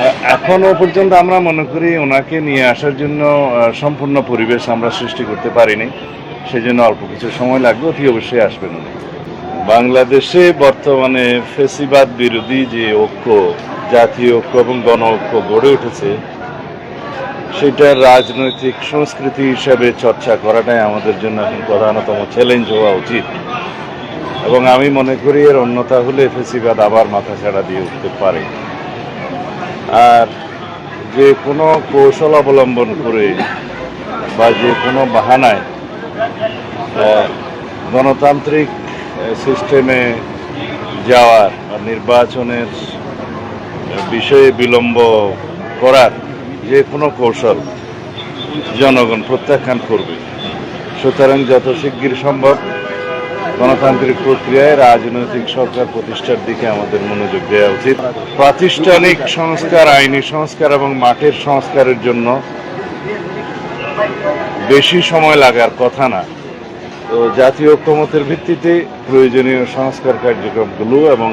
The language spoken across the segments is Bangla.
এ- এখনও পর্যন্ত আমরা মনে করি ওনাকে নিয়ে আসার জন্য সম্পূর্ণ পরিবেশ আমরা সৃষ্টি করতে পারিনি। সেজন্য অল্প কিছু সময় লাগবে, অতি অবশ্যই আসবেন উনি। বাংলাদেশে বর্তমানে ফেসিবাদ বিরোধী যে ঐক্য, জাতীয় ঐক্য এবং গণ ঐক্য গড়ে উঠেছে সেটার রাজনৈতিক সংস্কৃতি হিসাবে চর্চা করাটাই আমাদের জন্য এখন প্রধানতম চ্যালেঞ্জ হওয়া উচিত। এবং আমি মনে করি এর অন্যতা হলে ফেসিবাদ আবার মাথা ছাড়া দিয়ে উঠতে পারে। আর যে কোনো কৌশল অবলম্বন করে বা যে কোনো বাহানায় গণতান্ত্রিক সিস্টেমে যাওয়ার নির্বাচনের বিষয়ে বিলম্ব করার যে কোনো কৌশল জনগণ প্রত্যাখ্যান করবে। সুতরাং যত শিগগির সম্ভব গণতান্ত্রিক প্রক্রিয়ায় রাজনৈতিক সরকার প্রতিষ্ঠার দিকে আমাদের মনোযোগ দেওয়া উচিত। প্রাতিষ্ঠানিক সংস্কার, আইনি সংস্কার এবং মাঠের সংস্কারের জন্য বেশি সময় লাগার কথা না। তো জাতীয় ঐক্যমতের ভিত্তিতে প্রয়োজনীয় সংস্কার কার্যক্রমগুলো এবং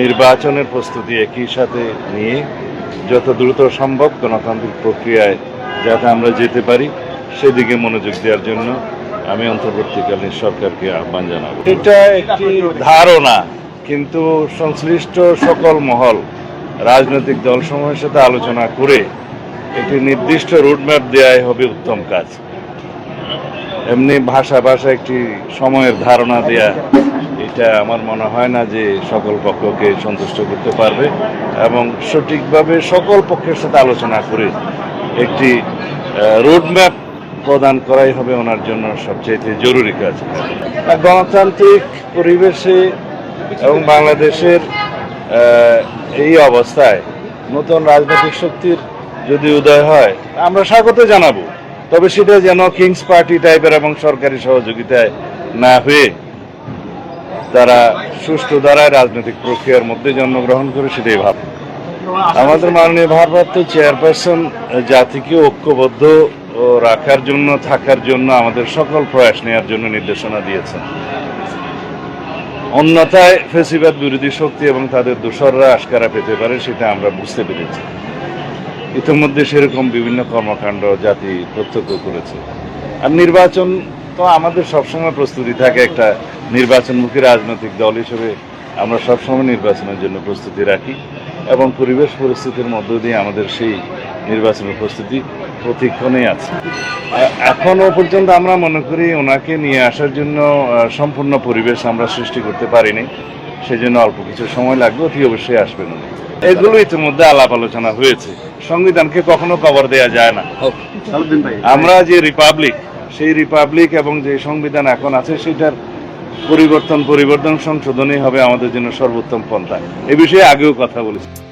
নির্বাচনের প্রস্তুতি একই সাথে নিয়ে যত দ্রুত সম্ভব গণতান্ত্রিক প্রক্রিয়ায় যাতে আমরা যেতে পারি, সেদিকে মনোযোগ দেওয়ার জন্য আমি অন্তর্বর্তীকালীন সরকারকে আহ্বান জানাব। এটা একটি ধারণা, কিন্তু সংশ্লিষ্ট সকল মহল, রাজনৈতিক দল দলসমূহের সাথে আলোচনা করে একটি নির্দিষ্ট রুটম্যাপ দেওয়াই হবে উত্তম কাজ। এমনি ভাষা ভাষা একটি সময়ের ধারণা দেয়া, এটা আমার মনে হয় না যে সকল পক্ষকে সন্তুষ্ট করতে পারবে এবং সঠিকভাবে সকল পক্ষের সাথে আলোচনা করে একটি রোডম্যাপ প্রদান করাই হবে ওনার জন্য সবচেয়ে জরুরি কাজ। গণতান্ত্রিক পরিবেশে এবং বাংলাদেশের এই অবস্থায় নতুন রাজনৈতিক শক্তির যদি উদয় হয়, আমরা স্বাগত জানাব। তবে সেটা যেন কিংস পার্টি টাইপের এবং সরকারি সহযোগিতায় না হয়ে তারা সুষ্ঠু দ্বারায় রাজনৈতিক প্রক্রিয়ার মধ্যে জন্মগ্রহণ করে সেটাই ভাব আমাদের মাননীয় ভারপ্রাপ্ত চেয়ারপারসন জাতিকে ঐক্যবদ্ধ রাখার জন্য, থাকার জন্য আমাদের সকল প্রয়াস নেওয়ার জন্য নির্দেশনা দিয়েছেন। অন্যথায় ফেসিবাদ বিরোধী শক্তি এবং তাদের দোসররা আশকারা পেতে পারে সেটা আমরা বুঝতে পেরেছি। ইতিমধ্যে সেরকম বিভিন্ন কর্মকাণ্ড জাতি প্রত্যক্ষ করেছে। আর নির্বাচন তো আমাদের সবসময় প্রস্তুতি থাকে একটা নির্বাচনমুখী রাজনৈতিক দল হিসেবে। আমরা সবসময় নির্বাচনের জন্য প্রস্তুতি রাখি। এবং পরিবেশ পরিস্থিতির মধ্য দিয়ে আমাদের সেই নির্বাচনের প্রস্তুতি প্রতিক্ষণেই আছে। এ- এখনও পর্যন্ত আমরা মনে করি ওনাকে নিয়ে আসার জন্য সম্পূর্ণ পরিবেশ আমরা সৃষ্টি করতে পারিনি। সেজন্য অল্প কিছু সময় লাগবে অতি অবশ্যই আসবেন উনি। এগুলো ইতিমধ্যে আলাপ আলোচনা হয়েছে। সংবিধানকে কখনো কভার দেয়া যায় না। আমরা যে রিপাবলিক সেই রিপাবলিক এবং যে সংবিধান এখন আছে সেটার পরিবর্তন পরিবর্তন সংশোধনই হবে আমাদের জন্য সর্বোত্তম পন্থা। এ বিষয়ে আগেও কথা বলেছি।